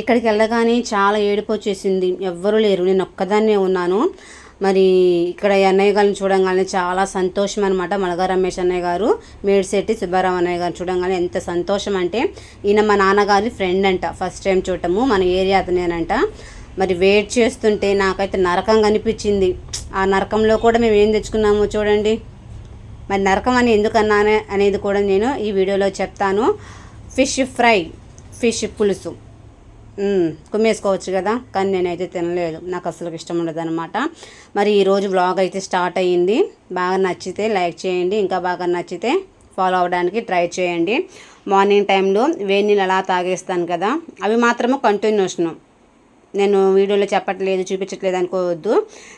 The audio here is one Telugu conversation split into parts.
ఇక్కడికి వెళ్ళగానే చాలా ఏడుపు వచ్చేసింది. ఎవ్వరూ లేరు. నేను ఒక్కదాన్నే ఉన్నాను. మరి ఇక్కడ ఈ అన్నయ్య గారిని చూడంగానే చాలా సంతోషం అనమాట మలగా రమేష్ అన్నయ్య గారు మేడిశెట్టి సుబ్బారావు అన్నయ్య గారిని చూడంగానే ఎంత సంతోషం అంటే ఈయన మా నాన్నగారి ఫ్రెండ్ అంట. ఫస్ట్ టైం చూడటము. మన ఏరియా అతనేనంట. మరి వెయిట్ చేస్తుంటే నాకైతే నరకం అనిపించింది ఆ నరకంలో కూడా మేము ఏం తెచ్చుకున్నామో చూడండి. మరి నరకం అని ఎందుకన్నానే అనేది కూడా నేను ఈ వీడియోలో చెప్తాను. ఫిష్ ఫ్రై ఫిష్ పులుసు. కుమ్మేసుకోవచ్చు కదా. కానీ నేనైతే తినలేదు. నాకు అసలు ఇష్టం ఉండదు అనమాట మరి ఈరోజు వ్లాగ్ అయితే స్టార్ట్ అయ్యింది. బాగా నచ్చితే లైక్ చేయండి. ఇంకా బాగా నచ్చితే ఫాలో అవ్వడానికి ట్రై చేయండి. మార్నింగ్ టైంలో వేడి నీళ్ళు అలా తాగేస్తాను కదా. అవి మాత్రము కంటిన్యూషన్ నేను వీడియోలో చెప్పట్లేదు చూపించట్లేదు అనుకోవద్దు.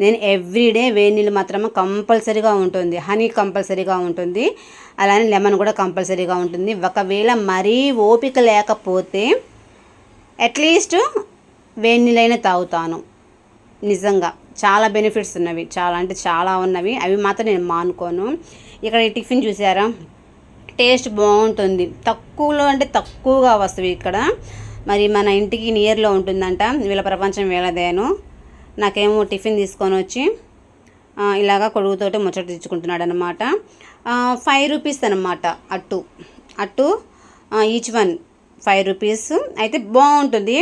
నేను ఎవ్రీడే వేడి నీళ్ళు మాత్రమే కంపల్సరీగా ఉంటుంది. హనీ కంపల్సరీగా ఉంటుంది. అలానే లెమన్ కూడా కంపల్సరీగా ఉంటుంది. ఒకవేళ మరీ ఓపిక లేకపోతే అట్లీస్ట్ వేడి నీళ్ళైనా తాగుతాను. నిజంగా చాలా బెనిఫిట్స్ ఉన్నవి. చాలా అంటే చాలా ఉన్నవి. అవి మాత్రం నేను మానుకోను. ఇక్కడ ఈ టిఫిన్ చూసారా? టేస్ట్ బాగుంటుంది. తక్కువలో అంటే తక్కువగా వస్తుంది ఇక్కడ. మరి మన ఇంటికి నియర్లో ఉంటుందంట. వీళ్ళ ప్రపంచం వీళ్ళదేను. నాకేమో టిఫిన్ తీసుకొని వచ్చి ఇలాగా కొడుకుతోటి ముచ్చట తెచ్చుకుంటున్నాడు అనమాట ఫైవ్ రూపీస్ అనమాట అట్టు. అట్టు ఈచ్ వన్ ఫైవ్ రూపీస్. అయితే బాగుంటుంది.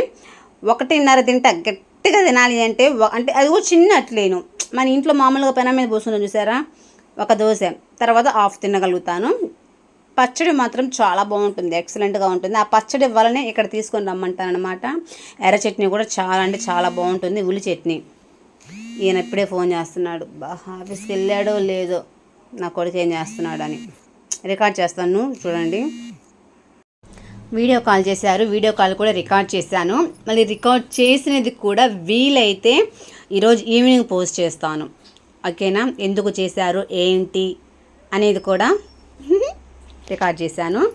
ఒకటిన్నర తింటా గట్టిగా తినాలి అంటే అంటే అది కూడా చిన్న అట్లేను. మన ఇంట్లో మామూలుగా పెన మీద పోసుకున్నాం చూసారా? ఒక దోశ. తర్వాత హాఫ్ తినగలుగుతాను. పచ్చడి మాత్రం చాలా బాగుంటుంది ఎక్సలెంట్గా ఉంటుంది. ఆ పచ్చడి వల్లనే ఇక్కడ తీసుకొని రమ్మంటాను అనమాట ఎర్ర చట్నీ కూడా చాలా అంటే చాలా బాగుంటుంది. ఉల్లి చట్నీ. ఈయన ఇప్పుడే ఫోన్ చేస్తున్నాడు. బా ఆఫీస్కి వెళ్ళాడో లేదో. నా కొడుకు ఏం చేస్తున్నాడు అని రికార్డ్ చేస్తాను చూడండి. వీడియో కాల్ చేశారు. వీడియో కాల్ కూడా రికార్డ్ చేశాను. మళ్ళీ రికార్డ్ చేసినది కూడా వీలైతే ఈరోజు ఈవినింగ్ పోస్ట్ చేస్తాను. ఓకేనా? ఎందుకు చేశారు? ఏంటి? అనేది కూడా రికార్డ్ చేశాను.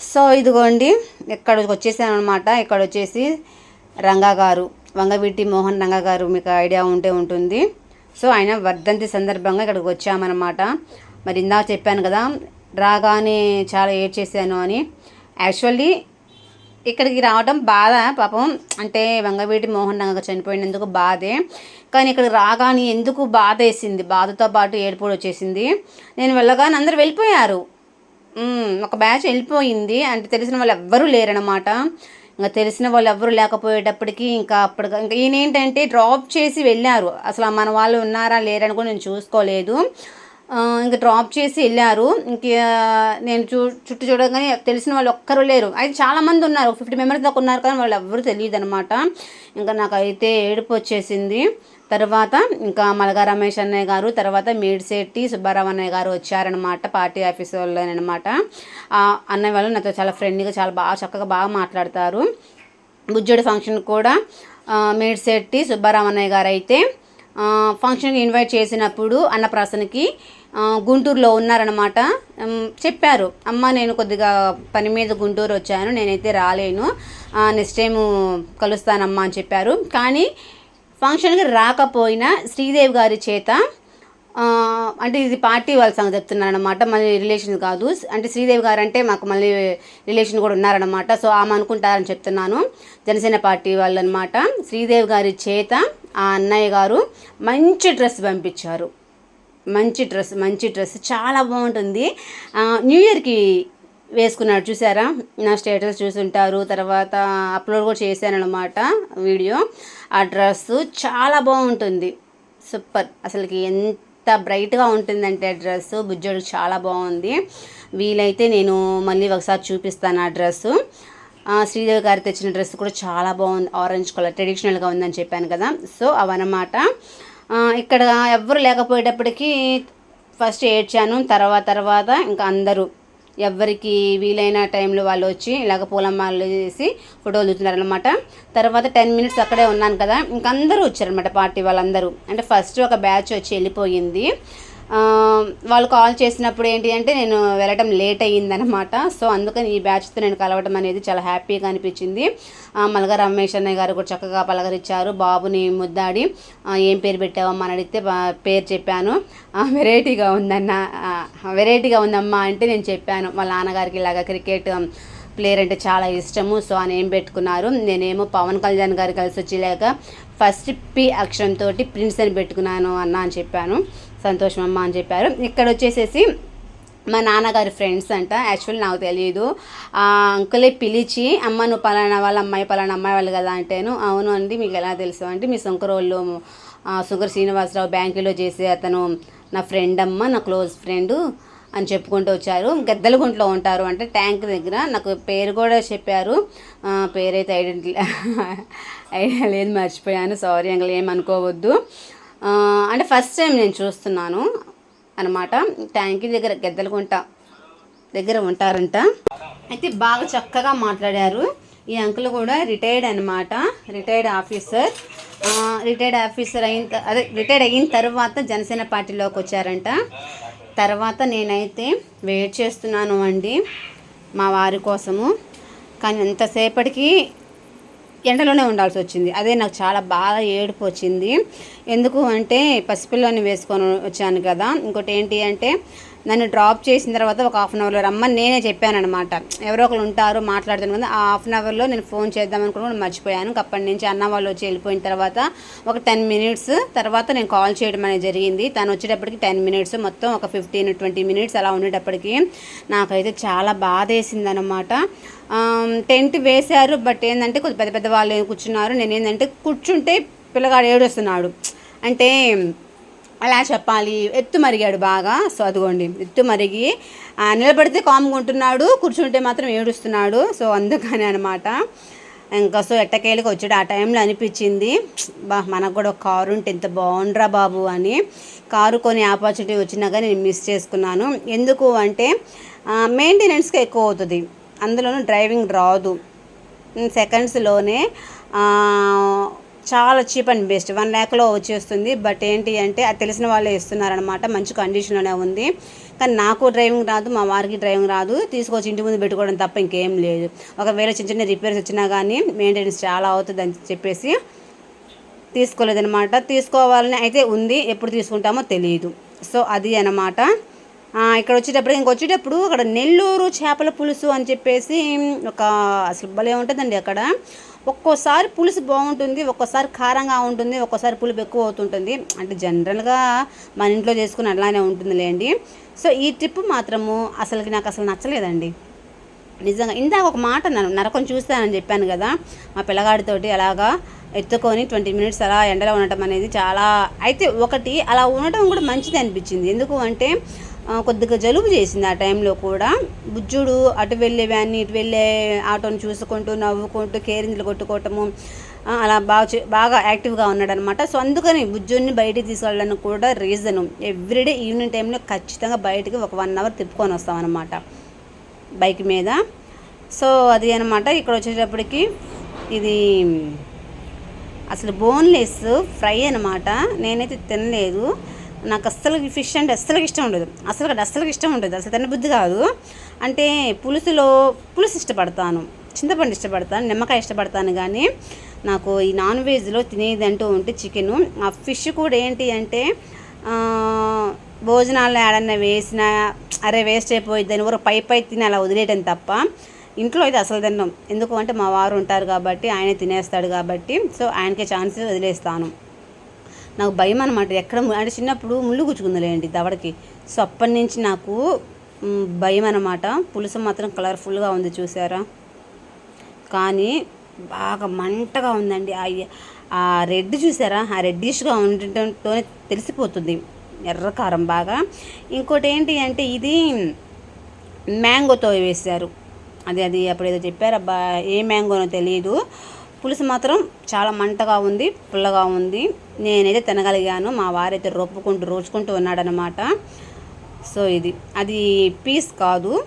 సో ఇదిగోండి. ఇక్కడ వచ్చేసాను అనమాట ఇక్కడ వచ్చేసి రంగా గారు వంగవీటి మోహన్ రంగా గారు మీకు ఐడియా ఉంటే ఉంటుంది. సో ఆయన వర్ధంతి సందర్భంగా ఇక్కడికి వచ్చామన్నమాట. మరి ఇందాక చెప్పాను కదా రాగానే చాలా ఏడ్ చేశాను అని. యాక్చువల్లీ ఇక్కడికి రావడం బాధ పాపం. అంటే వంగవీటి మోహన్ రంగ చనిపోయినందుకు బాధే. కానీ ఇక్కడికి రాగానే ఎందుకు బాధ వేసింది? బాధతో పాటు ఏడుపుడు వచ్చేసింది. నేను వెళ్ళగానే అందరు వెళ్ళిపోయారు. ఒక బ్యాచ్ వెళ్ళిపోయింది. అంటే తెలిసిన వాళ్ళు ఎవ్వరూ లేరనమాట ఇంకా తెలిసిన వాళ్ళు ఎవ్వరూ లేకపోయేటప్పటికి ఇంకా అప్పుడు ఇంకా ఈయన ఏంటంటే డ్రాప్ చేసి వెళ్ళారు. అసలు మన వాళ్ళు ఉన్నారా లేరని కూడా నేను చూసుకోలేదు. ఇంకా డ్రాప్ చేసి వెళ్ళారు. ఇంక నేను చూ చుట్టూ చూడగానే తెలిసిన వాళ్ళు ఒక్కరు లేరు. అయితే చాలామంది ఉన్నారు. ఫిఫ్టీ మెంబర్స్ దాకా ఉన్నారు కానీ వాళ్ళు ఎవ్వరూ తెలియదు అనమాట ఇంకా నాకైతే ఏడుపు వచ్చేసింది. తర్వాత ఇంకా మలగా రమేష్ అన్నయ్య గారు తర్వాత మేడిశెట్టి సుబ్బారావు అన్నయ్య గారు వచ్చారనమాట పార్టీ ఆఫీస్ వాళ్ళనమాట అన్నయ్య వాళ్ళు నాతో చాలా ఫ్రెండ్గా చాలా బాగా చక్కగా బాగా మాట్లాడతారు. బుజ్జుడి ఫంక్షన్ కూడా మేడిశెట్టి సుబ్బారావు అన్నయ్య గారు అయితే ఫంక్షన్కి ఇన్వైట్ చేసినప్పుడు అన్నప్రాసనకి గుంటూరులో ఉన్నారనమాట చెప్పారు అమ్మ నేను కొద్దిగా పని మీద గుంటూరు వచ్చాను నేనైతే రాలేను. నెక్స్ట్ టైం కలుస్తానమ్మా అని చెప్పారు. కానీ ఫంక్షన్కి రాకపోయినా శ్రీదేవి గారి చేత అంటే ఇది పార్టీ వాళ్ళ సంగతి చెప్తున్నాను అనమాట మళ్ళీ రిలేషన్ కాదు. అంటే శ్రీదేవి గారు అంటే మాకు మళ్ళీ రిలేషన్ కూడా ఉన్నారనమాట సో ఆమె అనుకుంటారని చెప్తున్నాను. జనసేన పార్టీ వాళ్ళు అనమాట శ్రీదేవి గారి చేత ఆ అన్నయ్య గారు మంచి డ్రెస్ పంపించారు. మంచి డ్రెస్ మంచి డ్రెస్. చాలా బాగుంటుంది. న్యూ ఇయర్కి వేసుకున్నాడు చూసారా? నా స్టేటస్ చూసుంటారు. తర్వాత అప్లోడ్ కూడా చేశాను అనమాట వీడియో. ఆ డ్రెస్ చాలా బాగుంటుంది. సూపర్. అసలుకి ఎంత బ్రైట్గా ఉంటుందంటే ఆ డ్రెస్ బుజ్జోడు చాలా బాగుంది. వీలైతే నేను మళ్ళీ ఒకసారి చూపిస్తాను ఆ డ్రెస్సు. శ్రీదేవి గారు తెచ్చిన డ్రెస్ కూడా చాలా బాగుంది. ఆరెంజ్ కలర్ ట్రెడిషనల్గా ఉందని చెప్పాను కదా. సో అవన్నమాట. ఇక్కడ ఎవ్వరు లేకపోయేటప్పటికీ ఫస్ట్ ఏడ్చాను తర్వాత తర్వాత ఇంకా అందరూ. ఎవరికి వీలైన టైంలో వాళ్ళు వచ్చి ఇలాగ పూలమాలలు చేసి ఫోటోలు దిగుతున్నారనమాట తర్వాత టెన్ మినిట్స్ అక్కడే ఉన్నాను కదా ఇంక అందరూ వచ్చారనమాట పార్టీ వాళ్ళందరూ. అంటే ఫస్ట్ ఒక బ్యాచ్ వచ్చి వెళ్ళిపోయింది. వాళ్ళు కాల్ చేసినప్పుడు ఏంటి అంటే నేను వెళ్ళటం లేట్ అయ్యిందనమాట సో అందుకని ఈ బ్యాచ్తో నేను కలవడం అనేది చాలా హ్యాపీగా అనిపించింది. ఆ, మలగా రమేష్ అన్నయ్య గారు కూడా చక్కగా పలకరించారు. బాబుని ముద్దాడి ఏం పేరు పెట్టావమ్మా అని అడిగితే పేరు చెప్పాను. వెరైటీగా ఉందన్న వెరైటీగా ఉందమ్మా అంటే నేను చెప్పాను. వాళ్ళ నాన్నగారికి ఇలాగ క్రికెట్ ప్లేయర్ అంటే చాలా ఇష్టము. సో అని ఏం పెట్టుకున్నారు? నేనేమో పవన్ కళ్యాణ్ గారు కలిసి వచ్చేలాగా ఫస్ట్ పి అక్షరంతో ప్రిన్స్ అని పెట్టుకున్నాను అన్న అని చెప్పాను. సంతోషం అమ్మ అని చెప్పారు. ఇక్కడ వచ్చేసేసి మా నాన్నగారి ఫ్రెండ్స్ అంట. యాక్చువల్ నాకు తెలియదు ఆ అంకులే పిలిచి అమ్మ నువ్వు పలానా వాళ్ళ అమ్మాయి పలానా అమ్మాయి వాళ్ళు కదా అంటేను అవును అండి మీకు ఎలా తెలుసు? అంటే మీ శంకరోళ్ళు సుగర్ శ్రీనివాసరావు బ్యాంకులో చేసే అతను నా ఫ్రెండ్ అమ్మ నా క్లోజ్ ఫ్రెండ్ అని చెప్పుకుంటూ వచ్చారు. గద్దలగుంట్లో ఉంటారు అంటే ట్యాంక్ దగ్గర. నాకు పేరు కూడా చెప్పారు. పేరైతే ఐడెంటి ఐడియా లేదు మర్చిపోయాను. సారీ అంకల్ ఏమనుకోవద్దు అంటే ఫస్ట్ టైం నేను చూస్తున్నాను అనమాట ట్యాంకీ దగ్గర గద్దలగుంట దగ్గర ఉంటారంట. అయితే బాగా చక్కగా మాట్లాడారు. ఈ అంకుల్ కూడా రిటైర్డ్ అనమాట రిటైర్డ్ ఆఫీసర్ రిటైర్డ్ ఆఫీసర్ అయిన త- అదే రిటైర్డ్ అయిన తర్వాత జనసేన పార్టీలోకి వచ్చారంట. తర్వాత నేనైతే వెయిట్ చేస్తున్నాను అండి మా వారి కోసము. కానీ ఎంతసేపటికి ఎండలోనే ఉండాల్సి వచ్చింది. అదే నాకు చాలా బాగా ఏడుపు వచ్చింది. ఎందుకు అంటే పసిపిల్లని వేసుకొని వచ్చాను కదా. ఇంకోటి ఏంటి అంటే నన్ను డ్రాప్ చేసిన తర్వాత ఒక హాఫ్ అన్ అవర్లో రమ్మని నేనే చెప్పానమాట ఎవరో ఒకరు ఉంటారు మాట్లాడుతాను కదా ఆ హాఫ్ అన్ అవర్లో నేను ఫోన్ చేద్దాం అనుకుని మర్చిపోయాను. అప్పటి నుంచి అన్న వాళ్ళు వచ్చి వెళ్ళిపోయిన తర్వాత ఒక టెన్ మినిట్స్ తర్వాత నేను కాల్ చేయడం అనేది జరిగింది. తను వచ్చేటప్పటికి టెన్ మినిట్స్ మొత్తం ఒక ఫిఫ్టీన్ ట్వంటీ మినిట్స్ అలా ఉండేటప్పటికి నాకైతే చాలా బాధ వేసిందనమాట టెంట్ వేశారు బట్ ఏంటంటే కొద్ది పెద్ద పెద్ద వాళ్ళు కూర్చున్నారు. నేను ఏంటంటే కూర్చుంటే పిల్లగాడు ఏడుస్తున్నాడు. అంటే అలా చెప్పాలి. ఎత్తు మరిగాడు బాగా. సో అదిగోండి. ఎత్తు మరిగి నిలబడితే కామ్గా ఉంటున్నాడు. కూర్చుంటే మాత్రం ఏడుస్తున్నాడు. సో అందుకని అనమాట ఇంకా సో ఎట్టకేళ్ళకి వచ్చాడు. ఆ టైంలో అనిపించింది బా మనకు కూడా ఒక కారు ఉంటే ఎంత బాగుండ్రా బాబు అని. కారు కొని ఆపర్చునిటీ వచ్చినా కానీ నేను మిస్ చేసుకున్నాను. ఎందుకు అంటే మెయింటెనెన్స్కి ఎక్కువ అవుతుంది. అందులోనూ డ్రైవింగ్ రాదు. సెకండ్స్లోనే చాలా చీప్ అండ్ బెస్ట్ వన్ ల్యాక్లో వచ్చేస్తుంది. బట్ ఏంటి అంటే అది తెలిసిన వాళ్ళే ఇస్తున్నారనమాట మంచి కండిషన్లోనే ఉంది. కానీ నాకు డ్రైవింగ్ రాదు మా వారికి డ్రైవింగ్ రాదు. తీసుకొచ్చి ఇంటి ముందు పెట్టుకోవడం తప్ప ఇంకేం లేదు. ఒకవేళ చిన్న చిన్న రిపేర్స్ వచ్చినా కానీ మెయింటెనెన్స్ చాలా అవుతుంది అని చెప్పేసి తీసుకోలేదనమాట తీసుకోవాలని అయితే ఉంది. ఎప్పుడు తీసుకుంటామో తెలియదు సో అది అనమాట ఇక్కడ వచ్చేటప్పుడు ఇంక వచ్చేటప్పుడు అక్కడ నెల్లూరు చేపల పులుసు అని చెప్పేసి ఒక అసలు భలే ఉంటుందండి అక్కడ. ఒక్కోసారి పులుసు బాగుంటుంది ఒక్కోసారి కారంగా ఉంటుంది ఒక్కోసారి పులుపు ఎక్కువ అవుతుంటుంది. అంటే జనరల్గా మన ఇంట్లో చేసుకుని అలానే ఉంటుందిలేండి. సో ఈ ట్రిప్ మాత్రము అసలుకి నాకు అసలు నచ్చలేదండి. నిజంగా ఇందాక ఒక మాట అన్నాను నరకం చూస్తానని చెప్పాను కదా మా పిల్లగాడితోటి అలాగా ఎత్తుకొని ట్వంటీ మినిట్స్ అలా ఎండలో ఉండటం అనేది చాలా అయితే ఒకటి అలా ఉండటం కూడా మంచిది అనిపించింది. ఎందుకు అంటే కొద్దిగా జలుబు చేసింది ఆ టైంలో కూడా. బుజ్జుడు అటు వెళ్ళే వ్యాన్ని ఇటు వెళ్ళే ఆటోని చూసుకుంటూ నవ్వుకుంటూ కేరింజలు కొట్టుకోవటము అలా బాగా బాగా యాక్టివ్గా ఉన్నాడనమాట సో అందుకని బుజ్జుడిని బయటికి తీసుకెళ్ళడానికి కూడా రీజను. ఎవ్రీడే ఈవినింగ్ టైంలో ఖచ్చితంగా బయటికి ఒక వన్ అవర్ తిప్పుకొని వస్తాం అనమాట బైక్ మీద. సో అది అనమాట ఇక్కడ వచ్చేటప్పటికి ఇది అసలు బోన్లెస్ ఫ్రై అనమాట నేనైతే తినలేదు. నాకు అస్సలు ఫిష్ అంటే అస్సలు ఇష్టం ఉండదు. అసలు అస్సలు ఇష్టం ఉండదు. అసలు తినబుద్ధి కాదు. అంటే పులుసులో పులుసు ఇష్టపడతాను. చింతపండు ఇష్టపడతాను. నిమ్మకాయ ఇష్టపడతాను కానీ నాకు ఈ నాన్ వెజ్లో తినేది అంటూ ఉంటే చికెను. ఆ ఫిష్ కూడా ఏంటి అంటే భోజనాల్లో ఏడన్నా వేసిన అరే వేస్ట్ అయిపోయింది అని ఊరు పై పై తిని అలా వదిలేయటం తప్ప ఇంట్లో అయితే అసలు తిన్నాం. ఎందుకు అంటే మా వారు ఉంటారు కాబట్టి ఆయనే తినేస్తాడు కాబట్టి. సో ఆయనకే ఛాన్స్ వదిలేస్తాను. నాకు భయం అనమాట ఎక్కడ అంటే చిన్నప్పుడు ముళ్ళు గుచ్చుకుందిలేండి దవడకి. సో అప్పటి నుంచి నాకు భయం అనమాట పులుసు మాత్రం కలర్ఫుల్గా ఉంది చూసారా? కానీ బాగా మంటగా ఉందండి. ఆ రెడ్ చూసారా? ఆ రెడ్డిష్గా ఉండటంతోనే తెలిసిపోతుంది ఎర్ర కారం బాగా. ఇంకోటి ఏంటి అంటే ఇది మ్యాంగోతో వేశారు. అది అది అప్పుడు ఏదో చెప్పారబ్బా ఏ మ్యాంగోనో తెలియదు పులుసు మాత్రం చాలా మంటగా ఉంది పుల్లగా ఉంది. నేనైతే తినగలిగాను మా వారైతే రొప్పుకుంటూ రోచుకుంటూ ఉన్నాడనమాట సో ఇది అది పీస్ కాదు.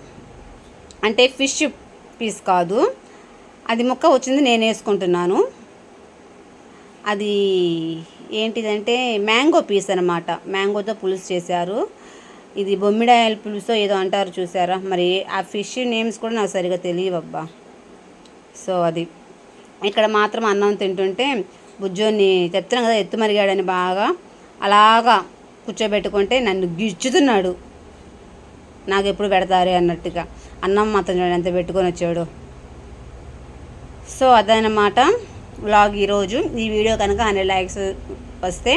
అంటే ఫిష్ పీస్ కాదు. అది ముక్క వచ్చింది నేను వేసుకుంటున్నాను. అది ఏంటిదంటే మ్యాంగో పీస్ అనమాట మ్యాంగోతో పులుసు చేశారు. ఇది బొమ్మిడాయల పులుసు ఏదో అంటారు చూసారా? మరి ఆ ఫిష్ నేమ్స్ కూడా నాకు సరిగా తెలియవబ్బా. సో అది. ఇక్కడ మాత్రం అన్నం తింటుంటే బుజ్జోని చెప్తున్నాను కదా ఎత్తు మరిగాడని బాగా అలాగా కూర్చోబెట్టుకుంటే నన్ను గిచ్చుతున్నాడు. నాకు ఎప్పుడు పెడతారే అన్నట్టుగా. అన్నం మాత్రం చూడండి ఎంత పెట్టుకొని వచ్చాడు. సో అదనమాట వ్లాగ్ ఈరోజు. ఈ వీడియో కనుక హండ్రెడ్ లైక్స్ వస్తే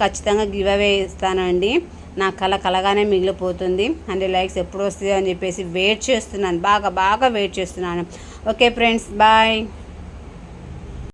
ఖచ్చితంగా గివ్ అవే ఇస్తానండి. నా కళ కలగానే మిగిలిపోతుంది. హండ్రెడ్ లైక్స్ ఎప్పుడు వస్తుంది అని చెప్పేసి వెయిట్ చేస్తున్నాను. బాగా బాగా వెయిట్ చేస్తున్నాను. Okay friends bye.